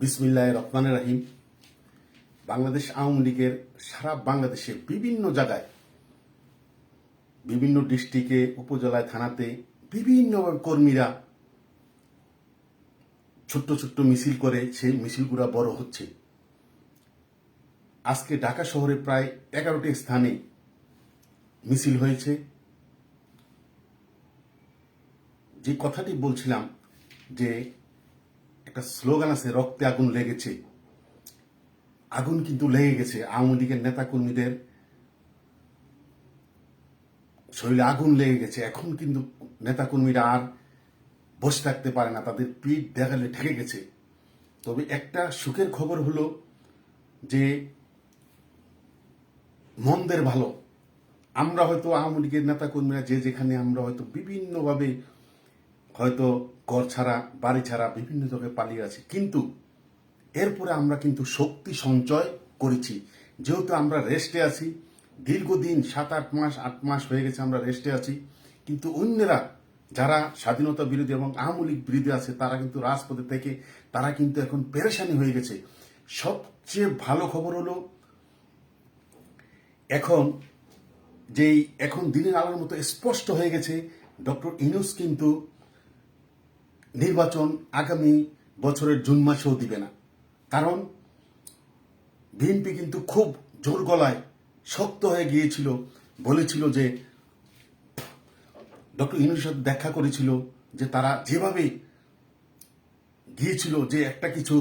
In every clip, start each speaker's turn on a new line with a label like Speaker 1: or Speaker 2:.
Speaker 1: বিসমিল্লাহ রহমান রাহিম। বাংলাদেশ আওয়ামী লীগের সারা বাংলাদেশে বিভিন্ন জায়গায়, বিভিন্ন ডিস্ট্রিক্টে, উপজেলায়, থানাতে বিভিন্ন কর্মীরা ছোট্ট ছোট্ট মিছিল করে সেই মিছিলগুলো বড় হচ্ছে। আজকে ঢাকা শহরে প্রায় এগারোটি স্থানে মিছিল হয়েছে। যে কথাটি বলছিলাম যে একটা স্লোগান আছে, রক্তে আগুন লেগেছে। আগুন কিন্তু লেগে গেছে। আওয়ামী লীগের নেতা কর্মীদের শরীরে আগুন লেগে গেছে। এখন কিন্তু নেতা কর্মীরা আর বসে থাকতে পারে না। তাদের পিঠ দেখালে ঠেকে গেছে। তবে একটা সুখের খবর হলো যে, মন্দের ভালো। আমরা হয়তো আওয়ামী লীগের নেতা কর্মীরা যে যেখানে, আমরা হয়তো বিভিন্নভাবে হয়তো ঘর ছাড়া, বাড়ি ছাড়া বিভিন্ন জায়গায় পালিয়ে আছি। কিন্তু এরপরে আমরা কিন্তু শক্তি সঞ্চয় করেছি। যেহেতু আমরা রেস্টে আছি, দীর্ঘদিন সাত আট মাস আট মাস হয়ে গেছে আমরা রেস্টে আছি। কিন্তু অন্যরা যারা স্বাধীনতা বিরোধী এবং আওয়ামী লীগ বিরোধী আছে, তারা কিন্তু রাজপথে থেকে, তারা কিন্তু এখন পেরেশানি হয়ে গেছে। সবচেয়ে ভালো খবর হলো, এখন যেই, এখন দিনের আলোর মতো স্পষ্ট হয়ে গেছে, ডক্টর ইনুস কিন্তু নির্বাচন আগামী বছরের জুন মাসেও দিবে না। কারণ বিএনপি কিন্তু খুব জোর গলায় শক্ত হয়ে গিয়েছিল, বলেছিল যে ডক্টর সাথে দেখা করেছিল যে তারা যেভাবে গিয়েছিল যে একটা কিছু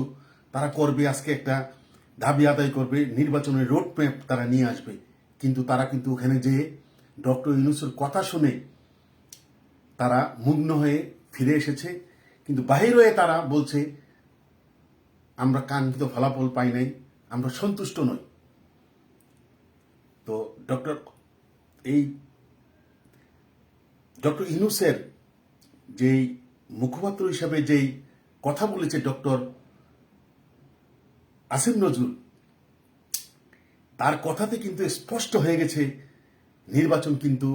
Speaker 1: তারা করবে, আজকে একটা দাবি আদায় করবে, নির্বাচনের রোড ম্যাপ তারা নিয়ে আসবে। কিন্তু তারা কিন্তু ওখানে যে ডক্টর ইউনুসের কথা শুনে তারা মুগ্ন হয়ে ফিরে এসেছে। কিন্তু বাহির হয়ে তারা বলছে, আমরা কাঙ্ক্ষিত ফলাফল পাই নাই, আমরা সন্তুষ্ট নই। তো ডক্টর এই ডক্টর ইনুসের যেই মুখপাত্র হিসাবে যেই কথা বলেছে ডক্টর আসিম নজরুল, তার কথাতে কিন্তু স্পষ্ট হয়ে গেছে, নির্বাচন কিন্তু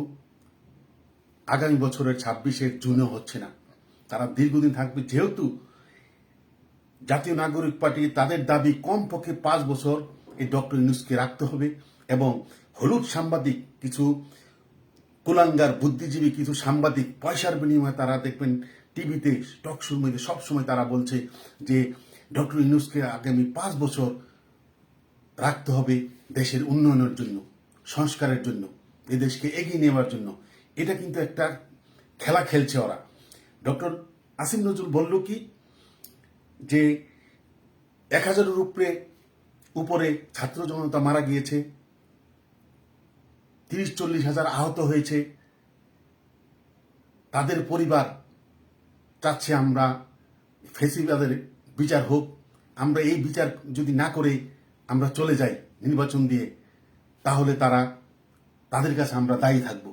Speaker 1: আগামী বছরের ছাব্বিশে জুনে হচ্ছে না। তারা দীর্ঘদিন থাকবে। যেহেতু জাতীয় নাগরিক পার্টি, তাদের দাবি কমপক্ষে পাঁচ বছর এই ডক্টর ইউনুসকে রাখতে হবে এবং হলুদ সাংবাদিক, কিছু কুলাঙ্গার বুদ্ধিজীবী, কিছু সাংবাদিক পয়সার বিনিময়ে তারা দেখবেন টিভিতে, টক শোর মধ্যে সবসময় তারা বলছে যে ডক্টর ইউনুসকে আগামী পাঁচ বছর রাখতে হবে দেশের উন্নয়নের জন্য, সংস্কারের জন্য, এদেশকে এগিয়ে নেওয়ার জন্য। এটা কিন্তু একটা খেলা খেলছে ওরা। ডক্টর আসিম নজরুল বলল কি, যে এক হাজারের উপরে উপরে ছাত্র জনতা মারা গিয়েছে, তিরিশ চল্লিশ হাজার আহত হয়েছে, তাদের পরিবার চাচ্ছে আমরা ফেসিবাদের বিচার হোক, আমরা এই বিচার যদি না করে আমরা চলে যাই নির্বাচন দিয়ে, তাহলে তারা, তাদের কাছে আমরা দায়ী থাকব।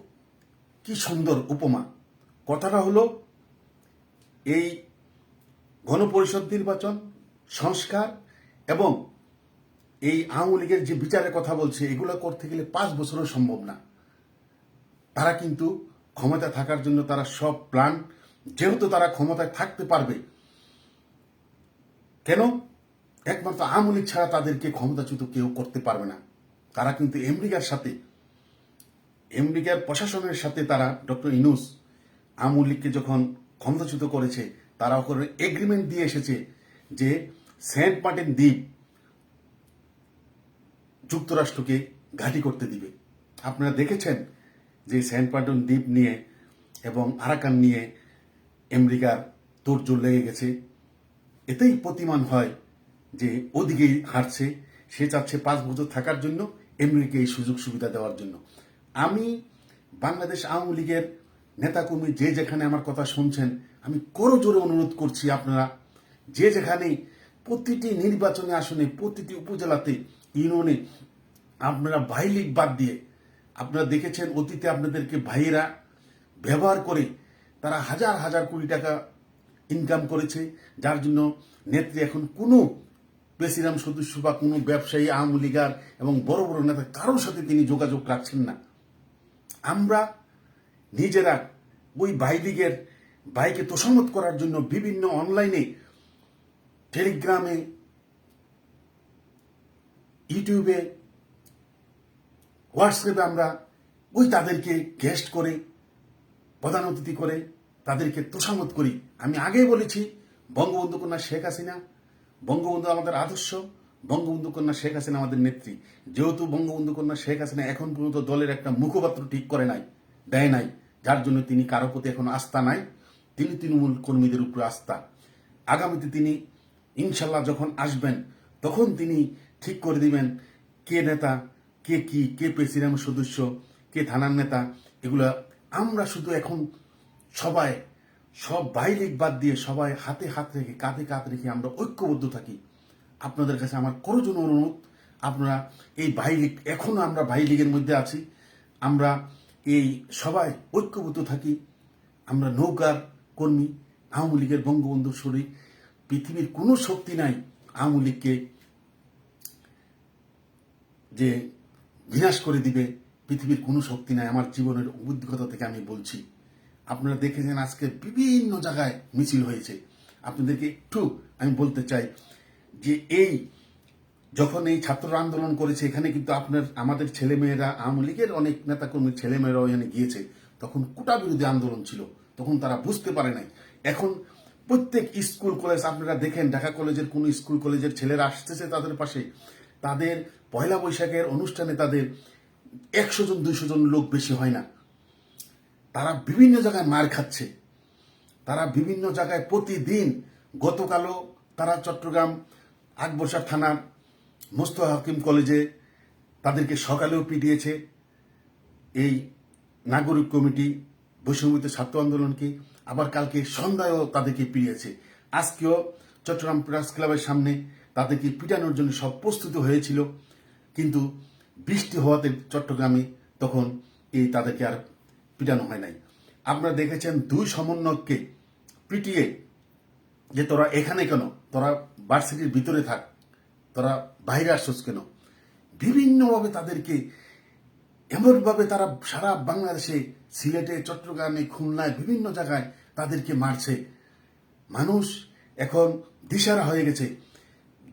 Speaker 1: কি সুন্দর উপমা। কথাটা হলো এই গণপরিষদ নির্বাচন, সংস্কার এবং এই আওয়ামী লীগের যে বিচারের কথা বলছে, এগুলো করতে গেলে পাঁচ বছরও সম্ভব না। তারা কিন্তু ক্ষমতা থাকার জন্য তারা সব প্ল্যান যেহেতু তারা ক্ষমতায় থাকতে পারবে। কেন? একমাত্র আওয়ামী লীগ ছাড়া তাদেরকে ক্ষমতাচ্যুত কেউ করতে পারবে না। তারা কিন্তু আমেরিকার সাথে আমেরিকার প্রশাসনের সাথে তারা, ডক্টর ইনুস আওয়ামী লীগকে যখন ক্ষমতাচ্যুত করেছে, তারা ওখানে এগ্রিমেন্ট দিয়ে এসেছে যে সেন্ট মার্টিন দ্বীপ যুক্তরাষ্ট্রকে ঘাঁটি করতে দিবে। আপনারা দেখেছেন যে সেন্ট মার্টিন দ্বীপ নিয়ে এবং আরাকান নিয়ে আমেরিকার তোড়জোড় লেগে গেছে। এতেই প্রতিমান হয় যে ওদিকেই হারছে সে চাচ্ছে পাঁচ বছর থাকার জন্য আমেরিকা এই সুযোগ সুবিধা দেওয়ার জন্য। আমি বাংলাদেশ আওয়ামী লীগের নেতাকর্মী যে যেখানে আমার কথা শুনছেন, আমি করো জোরে অনুরোধ করছি আপনারা, যে যেখানে প্রতিটি নির্বাচনী আসনে, প্রতিটি উপজেলাতে, ইউনিয়নে আপনারা ভাই বাদ দিয়ে, আপনারা দেখেছেন অতীতে আপনাদেরকে ভাইয়েরা ব্যবহার করে তারা হাজার হাজার কোটি টাকা ইনকাম করেছে, যার জন্য নেত্রী এখন কোনো প্রেসিডাম সদস্য বা কোনো ব্যবসায়ী, আওয়ামী লীগার এবং বড় বড় নেতা কারোর সাথে তিনি যোগাযোগ রাখছেন না। আমরা নিজেরা ওই ভাই লীগের ভাইকে তোষামত করার জন্য বিভিন্ন অনলাইনে, টেলিগ্রামে, ইউটিউবে, হোয়াটসঅ্যাপে আমরা ওই তাদেরকে গেস্ট করে, প্রধান অতিথি করে তাদেরকে তোষামত করি। আমি আগেই বলেছি বঙ্গবন্ধু কন্যা শেখ হাসিনা, বঙ্গবন্ধু আমাদের আদর্শ বঙ্গবন্ধু কন্যা শেখ হাসিনা আমাদের নেত্রী। যেহেতু বঙ্গবন্ধু কন্যা শেখ হাসিনা এখন পর্যন্ত দলের একটা মুখপাত্র ঠিক করে নাই, দেয় নাই যার জন্য তিনি কারও প্রতি এখন আস্থা নাই। তিনি তৃণমূল কর্মীদের উপরে আস্থা। আগামীতে তিনি ইনশাল্লাহ যখন আসবেন, তখন তিনি ঠিক করে দিবেন কে নেতা, কে কি, কে প্রেসিডেন্ট সদস্য, কে থানার নেতা, এগুলা আমরা শুধু এখন সবাই, সব বাইলিক বাদ দিয়ে সবাই হাতে হাত রেখে, কাঁধে কাঁধ রেখে আমরা ঐক্যবদ্ধ থাকি। আপনাদের কাছে আমার করজন অনুরোধ, আপনারা এই ভাই লীগ এখনও আমরা ভাই লীগের মধ্যে আছি। আমরা এই সবাই ঐক্যবদ্ধ থাকি আমরা নৌকার কর্মী, আওয়ামী লীগের বঙ্গবন্ধু শরীর, পৃথিবীর কোনো শক্তি নাই আওয়ামী লীগকে যে বিনাশ করে দিবে, পৃথিবীর কোনো শক্তি নাই আমার জীবনের অভিজ্ঞতা থেকে আমি বলছি। আপনারা দেখেছেন আজকে বিভিন্ন জায়গায় মিছিল হয়েছে। আপনাদেরকে একটু আমি বলতে চাই যে এই যখন এই ছাত্ররা আন্দোলন করেছে, এখানে কিন্তু আপনার আমাদের ছেলেমেয়েরা, আওয়ামী লীগের অনেক নেতাকর্মীর ছেলেমেয়েরাও এখানে গিয়েছে। তখন কোটা বিরোধী আন্দোলন ছিল। তখন তারা বুঝতে পারে নাই। এখন প্রত্যেক স্কুল, কলেজ আপনারা দেখেন, ঢাকা কলেজের কোন স্কুল, কলেজের ছেলেরা আসতেছে তাদের পাশে। তাদের পয়লা বৈশাখের অনুষ্ঠানে তাদের একশো জন, দুইশো জন লোক বেশি হয় না। তারা বিভিন্ন জায়গায় মার খাচ্ছে। তারা বিভিন্ন জায়গায় প্রতিদিন গতকালও তারা চট্টগ্রাম আকবরসার থানা মোস্তফা হাকিম কলেজে তাদেরকে সকালেও পিটিয়েছে। এই নাগরিক কমিটি বৈষম্যিত ছাত্র আন্দোলনকে আবার কালকে সন্ধ্যায়ও তাদেরকে পিটিয়েছে। আজকেও চট্টগ্রাম প্রেস ক্লাবের সামনে তাদেরকে পিটানোর জন্য সব প্রস্তুত হয়েছিল। কিন্তু বৃষ্টি হওয়াতে চট্টগ্রামে তখন এই তাদেরকে আর পিটানো হয় নাই। আপনারা দেখেছেন দুই সমন্বয়ককে পিটিয়ে যে তোরা এখানে কেন? তোরা ভার্সিটির ভিতরে থাক। তোরা বাইরে আসছস কেন? বিভিন্নভাবে তাদেরকে এমনভাবে তারা সারা বাংলাদেশে, সিলেটে, চট্টগ্রামে, খুলনায় বিভিন্ন জায়গায় তাদেরকে মারছে। মানুষ এখন দিশারা হয়ে গেছে।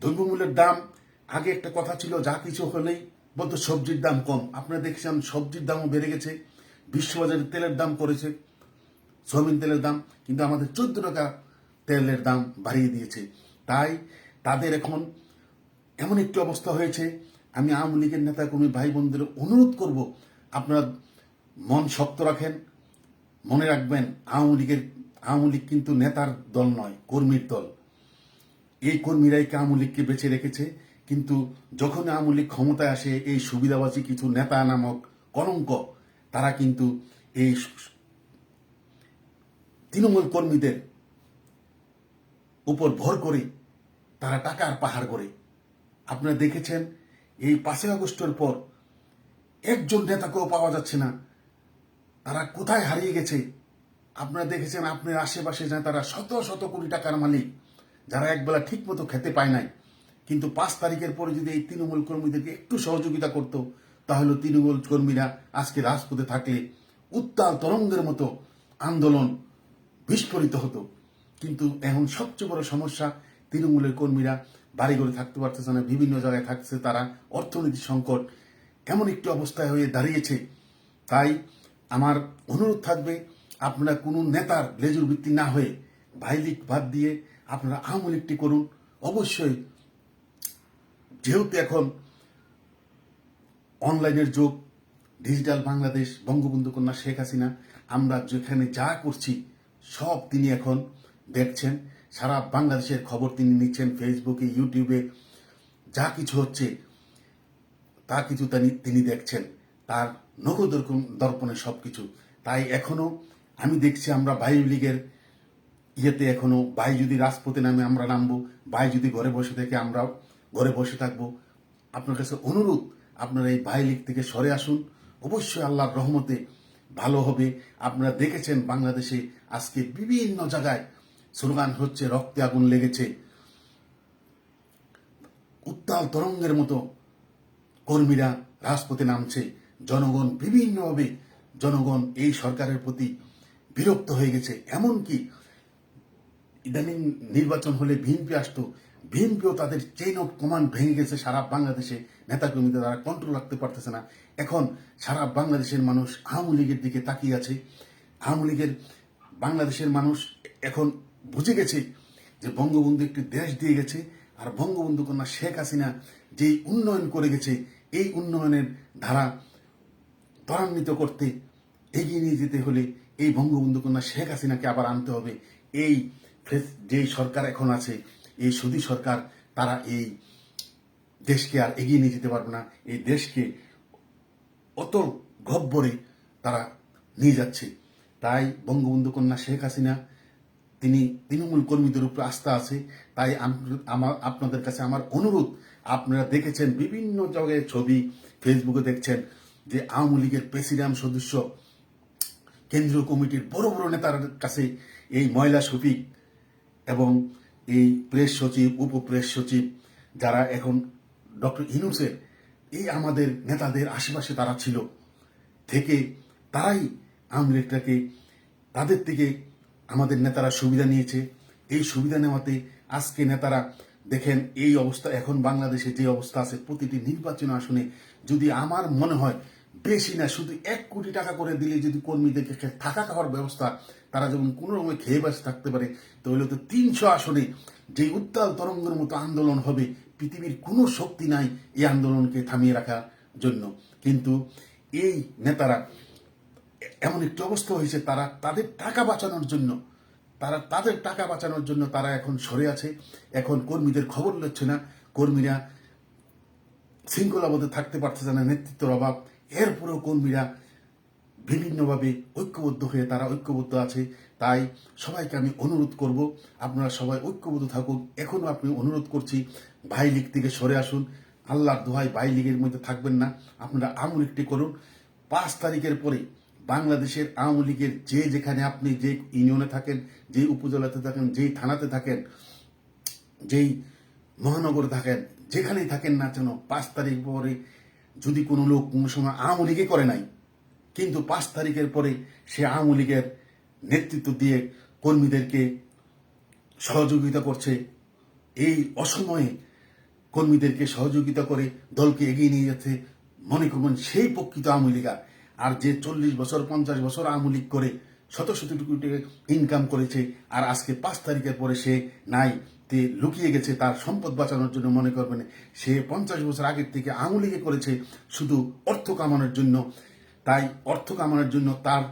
Speaker 1: দ্রব্যমূল্যের দাম, আগে একটা কথা ছিল, যা কিছু হলেই বলতো সবজির দাম কম। আপনারা দেখছেন সবজির দামও বেড়ে গেছে, বিশ্ববাজারে তেলের দাম করেছে, সয়াবিন তেলের দাম, কিন্তু আমাদের চোদ্দ টাকা তেলের দাম বাড়িয়ে দিয়েছে। তাই তাদের এখন এমন একটি অবস্থা হয়েছে, আমি আওয়ামী লীগের নেতা কর্মী ভাই বোনদের অনুরোধ করব, আপনারা মন শক্ত রাখেন, মনে রাখবেন আওয়ামী লীগের, আওয়ামী লীগ কিন্তু নেতার দল নয়, কর্মীর দল। এই কর্মীরাই আওয়ামী লীগকে বেঁচে রেখেছে? কিন্তু যখন আওয়ামী লীগ ক্ষমতায় আসে, এই সুবিধাবাসী কিছু নেতা নামক কলঙ্ক, তারা কিন্তু এই তৃণমূল কর্মীদের উপর ভর করে তারা টাকার পাহাড় করে আপনারা দেখেছেন, এই পাঁচই আগস্টের পর একজন নেতাকেও পাওয়া যাচ্ছে না। তারা কোথায় হারিয়ে গেছে? আপনারা দেখেছেন আপনার আশেপাশে যা তারা শত শত কোটি টাকার মালিক, যারা একবেলা ঠিক মতো খেতে পায় নাই। কিন্তু পাঁচ তারিখের পরে যদি এই তৃণমূল কর্মীদেরকে একটু সহযোগিতা করত, তাহলে তৃণমূল কর্মীরা আজকে রাজপথে থাকলে উত্তাল তরঙ্গের মতো আন্দোলন বিস্ফোরিত হতো। কিন্তু এখন সবচেয়ে বড় সমস্যা তৃণমূলের কর্মীরা বাড়িঘরে থাকতে পারতেছে না, বিভিন্ন জায়গায় থাকছে তারা অর্থনৈতিক সংকট এমন একটি অবস্থায় হয়ে দাঁড়িয়েছে। তাই আমার অনুরোধ থাকবে, আপনারা কোনো নেতার লেজুর ভিত্তি না হয়ে ভাইলিক বাদ দিয়ে আপনারা আওয়ামী লীগটি করুন। অবশ্যই যেহেতু এখন অনলাইনের যুগ, ডিজিটাল বাংলাদেশ, বঙ্গবন্ধু কন্যা শেখ হাসিনা, আমরা যেখানে যা করছি, সব তিনি এখন দেখছেন। সারা বাংলাদেশের খবর তিনি নিচ্ছেন ফেসবুকে, ইউটিউবে, যা কিছু হচ্ছে, তা কিছু তিনি দেখছেন। তার নগদ দর্পণে সব কিছু তাই এখনও আমি দেখছি আমরা বায়ু লীগের ইয়েতে এখনও ভাই যদি রাজপথে নামে আমরা নামবো ভাই যদি ঘরে বসে থেকে আমরা ঘরে বসে থাকব। আপনার কাছে অনুরোধ, আপনারা এই ভাই লীগ থেকে সরে আসুন। অবশ্যই আল্লাহর রহমতে ভালো হবে। আপনারা দেখেছেন বাংলাদেশে আজকে বিভিন্ন জায়গায় স্লোগান হচ্ছে, রক্তে আগুন লেগেছে। উত্তাল তরঙ্গের মতো কর্মীরা রাজপথে নামছে। জনগণ বিভিন্নভাবে, জনগণ এই সরকারের প্রতি বিরক্ত হয়ে গেছে। এমনকি ইদানিং নির্বাচন হলে বিএনপি আসতো। বিএনপিও তাদের চেইন অফ কমান্ড ভেঙে গেছে সারা বাংলাদেশে। নেতাকর্মীদের তারা কন্ট্রোল রাখতে পারতেছে না। এখন সারা বাংলাদেশের মানুষ আওয়ামী লীগের দিকে তাকিয়ে আছে। আওয়ামী লীগের বাংলাদেশের মানুষ এখন বুঝে গেছে যে বঙ্গবন্ধু একটি দেশ দিয়ে গেছে, আর বঙ্গবন্ধু কন্যা শেখ হাসিনা যেই উন্নয়ন করে গেছে, এই উন্নয়নের ধারা ত্বরান্বিত করতে এগিয়ে নিয়ে যেতে হলে এই বঙ্গবন্ধু কন্যা শেখ হাসিনাকে আবার আনতে হবে। এই যেই সরকার এখন আছে, এই সুদী সরকার, তারা এই দেশকে আর এগিয়ে নিয়ে যেতে পারবে না। এই দেশকে অত গব্বরে তারা নিয়ে যাচ্ছে। তাই বঙ্গবন্ধু কন্যা শেখ হাসিনা তিনি তৃণমূল কর্মীদের উপরে আস্থা আছে, তাই আমার, আপনাদের কাছে আমার অনুরোধ, আপনারা দেখেছেন বিভিন্ন জায়গায় ছবি ফেসবুকে দেখছেন যে আওয়ামী লীগের প্রেসিডেন্ট সদস্য, কেন্দ্রীয় কমিটির বড় বড় নেতার কাছে এই ময়লা শফিক এবং এই প্রেস সচিব উপপ্রেস সচিব, যারা এখন ডক্টর ইনুসের এই আমাদের নেতাদের আশেপাশে তারা ছিল, থেকে তারাই আওয়ামী লীগটাকে তাদের থেকে আমাদের নেতারা সুবিধা নিয়েছে। এই সুবিধা নেওয়াতে আজকে নেতারা দেখেন এই অবস্থা, এখন বাংলাদেশে যে অবস্থা আছে, প্রতিটি নির্বাচন আসনে যদি আমার মনে হয় বেশি না, শুধু এক কোটি টাকা করে দিলে যদি কর্মীদেরকে থাকা খাওয়ার ব্যবস্থা তারা যেমন কোনো রকমে খেয়ে বাসে থাকতে পারে, তাহলে তো তিনশো আসনে যে উত্তাল তরঙ্গের মতো আন্দোলন হবে, পৃথিবীর কোনো শক্তি নাই এই আন্দোলনকে থামিয়ে রাখার জন্য। কিন্তু এই নেতারা এমন একটি অবস্থা হয়েছে, তারা তাদের টাকা বাঁচানোর জন্য, তারা তাদের টাকা বাঁচানোর জন্য তারা এখন সরে আছে। এখন কর্মীদের খবর নিচ্ছে না। কর্মীরা শৃঙ্খলাবদ্ধ থাকতে পারতেছে না, নেতৃত্বের অভাব। এরপরেও কর্মীরা বিভিন্নভাবে ঐক্যবদ্ধ হয়ে তারা ঐক্যবদ্ধ আছে। তাই সবাইকে আমি অনুরোধ করব, আপনারা সবাই ঐক্যবদ্ধ থাকুন। এখনও আপনি অনুরোধ করছি ভাই লীগ থেকে সরে আসুন। আল্লাহর দোহাই ভাই লীগের মধ্যে থাকবেন না। আপনারা আওয়ামী একটি করুন। পাঁচ তারিখের পরে বাংলাদেশের আওয়ামী লীগের যে যেখানে আপনি যে ইউনিয়নে থাকেন, যে উপজেলাতে থাকেন যেই থানাতে থাকেন, যেই মহানগরে থাকেন, যেখানেই থাকেন না যেন পাঁচ তারিখ পরে যদি কোনো লোক কোনো সময় আওয়ামী লীগে করে নাই, কিন্তু পাঁচ তারিখের পরে সে আওয়ামী লীগের নেতৃত্ব দিয়ে কর্মীদেরকে সহযোগিতা করছে, এই অসময়ে কর্মীদেরকে সহযোগিতা করে দলকে এগিয়ে নিয়ে যাচ্ছে, মনে করবেন সেই প্রকৃত আওয়ামী লীগার আর যে চল্লিশ বছর, পঞ্চাশ বছর আওয়ামী লীগ করে শত শত কোটি ইনকাম করেছে, আর আজকে পাঁচ তারিখের পরে সে নাই, তে লুকিয়ে গেছে তার সম্পদ বাঁচানোর জন্য মনে করবেন। সে পঞ্চাশ বছর আগের থেকে লীগে করেছে শুধু অর্থ কামানোর জন্য। তাই অর্থ কামানোর জন্য তার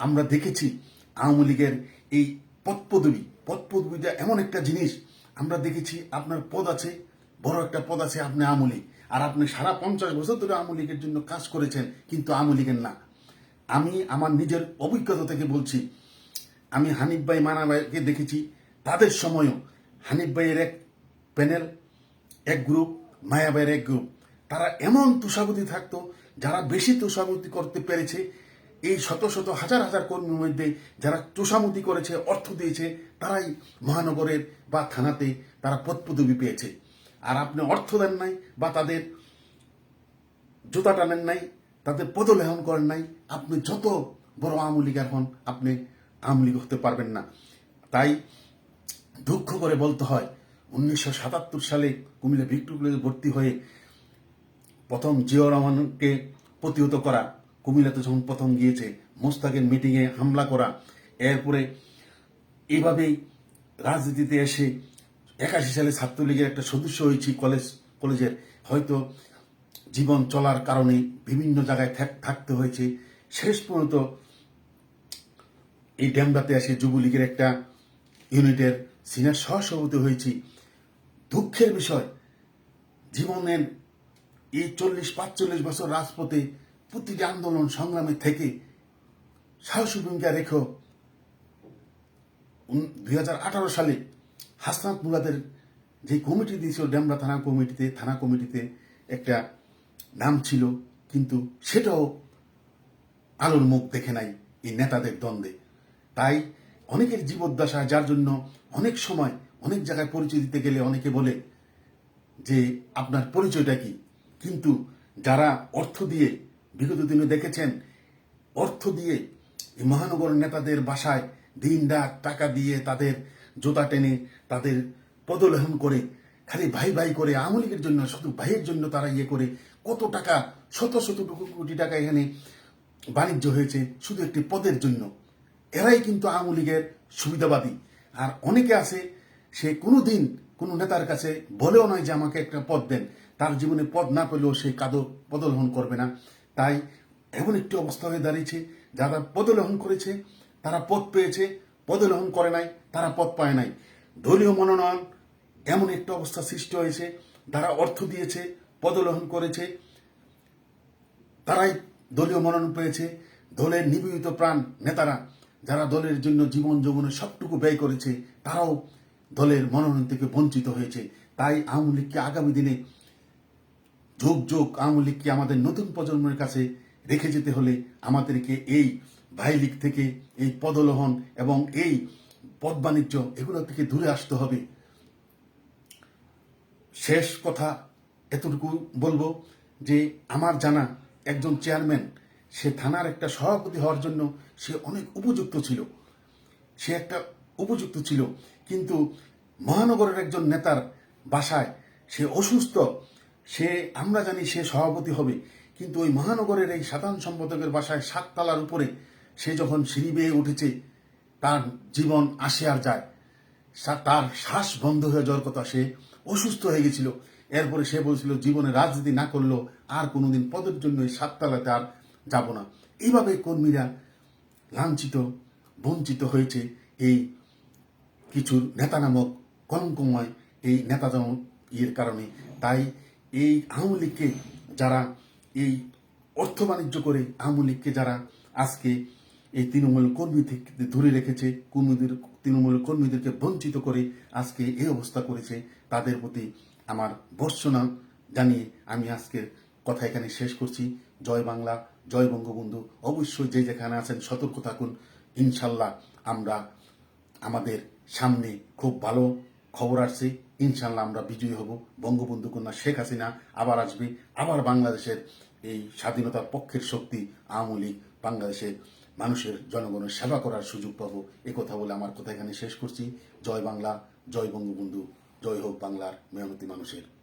Speaker 1: আমরা দেখেছি আওয়ামী লীগের এই পদ পদবি পদ পদবিটা এমন একটা জিনিস, আমরা দেখেছি আপনার পদ আছে, বড় একটা পদ আছে, আপনি আওয়ামী লীগ। আর আপনি সারা পঞ্চাশ বছর ধরে আওয়ামী লীগের জন্য কাজ করেছেন, কিন্তু আওয়ামী লীগের না। আমি আমার নিজের অভিজ্ঞতা থেকে বলছি, আমি হানিফ ভাই, মানা ভাইকে দেখেছি, তাদের সময়ও হানিফ ভাইয়ের এক প্যানেল, এক গ্রুপ, মায়া ভাইয়ের এক গ্রুপ। তারা এমন তুষাবতী থাকতো, যারা বেশি তুষাবতী করতে পেরেছে, এই শত শত হাজার হাজার কর্মীর মধ্যে যারা তোষামতি করেছে, অর্থ দিয়েছে, তারাই মহানগরের বা থানাতে তারা পদ পেয়েছে। আর আপনি অর্থ দেন নাই বা তাদের জুতা টানেন নাই, তাদের পদলেহন করেন নাই, আপনি যত বড় লীগার হন আপনি আওয়ামী লীগ হতে পারবেন না। তাই দুঃখ করে বলতে হয়, উনিশশো সাতাত্তর সালে কুমিল্লা ভিক্টোর কলেজে ভর্তি হয়ে প্রথম জিয়া রহমানকে প্রতিহত করা, কুমিল্লাতে যখন প্রথম গিয়েছে, মোস্তাকের মিটিংয়ে হামলা করা, এরপরে এভাবেই রাজনীতিতে এসে একাশি সালে ছাত্রলীগের একটা সদস্য হয়েছি কলেজ, কলেজের। হয়তো জীবন চলার কারণে বিভিন্ন জায়গায় থাক- থাকতে হয়েছে। শেষ পর্যন্ত এই ড্যামরাতে আসে যুবলীগের একটা ইউনিটের সিনিয়র সহসভাপতি হয়েছি। দুঃখের বিষয়, জীবনের এই চল্লিশ, পাঁচচল্লিশ বছর রাজপথে প্রতিটি আন্দোলন সংগ্রামে থেকে সাহসী ভূমিকা রেখো দুই সালে হাসনাত মুরাদের যে কমিটি দিয়েছিল, ডেমরা থানা কমিটিতে থানা কমিটিতে একটা নাম ছিল, কিন্তু সেটাও আলোর মুখ দেখে নাই এই নেতাদের দ্বন্দ্বে। তাই অনেকের জীবদ্দশা, যার জন্য অনেক সময়, অনেক জায়গায় পরিচয় দিতে গেলে অনেকে বলে যে, আপনার পরিচয়টা কি? কিন্তু যারা অর্থ দিয়ে বিগত দিনে দেখেছেন, অর্থ দিয়ে মহানগর নেতাদের বাসায় দিন টাকা দিয়ে তাদের জোতা টেনে তাদের পদলেহন করে, খালি ভাই ভাই করে, আওয়ামী লীগের জন্য শুধু ভাইয়ের জন্য তারা ইয়ে করে, কত টাকা, শত শত কোটি টাকা এখানে বাণিজ্য হয়েছে শুধু একটি পদের জন্য। এরাই কিন্তু আওয়ামী লীগের সুবিধাবাদী। আর অনেকে আছে, সে কোনো দিন কোনো নেতার কাছে বলেও নয় যে আমাকে একটা পদ দেন। তার জীবনে পদ না পেলেও সে কাদো পদলহন করবে না। তাই এমন একটি অবস্থা হয়ে দাঁড়িয়েছে, যারা পদলহন করেছে, তারা পদ পেয়েছে, পদলহন করে নাই, তারা পদ পায় নাই। দলীয় মনোনয়ন এমন একটা অবস্থা সৃষ্টি হয়েছে, তারা অর্থ দিয়েছে, পদলোহন করেছে, তারাই দলীয় মনোনয়ন পেয়েছে দলের নিবেদিত প্রাণ নেতারা যারা দলের জন্য জীবন যৌবনের সবটুকু ব্যয় করেছে, তারাও দলের মনোনয়ন থেকে বঞ্চিত হয়েছে। তাই আওয়ামী লীগকে আগামী দিনে যোগ যোগ আওয়ামী লীগকে আমাদের নতুন প্রজন্মের কাছে রেখে যেতে হলে আমাদেরকে এই ভাই থেকে এই পদলোহন এবং এই পদ বাণিজ্য, এগুলো থেকে দূরে আসতে হবে। শেষ কথা এতটুকু বলব যে, আমার জানা একজন চেয়ারম্যান, সে থানার একটা সভাপতি হওয়ার জন্য সে অনেক উপযুক্ত ছিল। সে একটা উপযুক্ত ছিল, কিন্তু মহানগরের একজন নেতার বাসায় সে অসুস্থ, সে, আমরা জানি সে সভাপতি হবে, কিন্তু ওই মহানগরের এই সাধারণ সম্পাদকের বাসায় সাততলার উপরে সে যখন সিঁড়ি বেয়ে উঠেছে তার জীবন আসে আর যায়। তার শ্বাস বন্ধ হয়ে যাওয়ার কথা সে অসুস্থ হয়ে গেছিল। এরপরে সে বলছিল, জীবনে রাজনীতি না করলেও আর কোনোদিন পদের জন্য সাততলাতে আর যাব না। এইভাবে কর্মীরা লাঞ্ছিত, বঞ্চিত হয়েছে এই কিছু নেতা নামক কলঙ্কময় এই নেতা ইয়ের কারণে। তাই এই আওয়ামী লীগকে যারা এই অর্থ বাণিজ্য করে, আওয়ামী লীগকে যারা আজকে এই তৃণমূল কর্মী ধরে রেখেছে, কর্মীদের, তৃণমূল কর্মীদেরকে বঞ্চিত করে আজকে এই অবস্থা করেছে। তাদের প্রতি আমার ভর্সনা জানিয়ে আমি আজকের কথা এখানে শেষ করছি। জয় বাংলা, জয় বঙ্গবন্ধু। অবশ্যই যে যেখানে আছেন, সতর্ক থাকুন। ইনশাল্লাহ আমরা আমাদের সামনে খুব ভালো খবর আসছে। ইনশাল্লাহ আমরা বিজয়ী হব। বঙ্গবন্ধু কন্যা শেখ হাসিনা আবার আসবে। আবার বাংলাদেশের এই স্বাধীনতার পক্ষের শক্তি আওয়ামী লীগ বাংলাদেশের মানুষের জনগণের সেবা করার সুযোগ পাবো। এ কথা বলে আমার কথা এখানে শেষ করছি। জয় বাংলা, জয় বঙ্গবন্ধু, জয় হোক বাংলার মেয়ামতি মানুষের।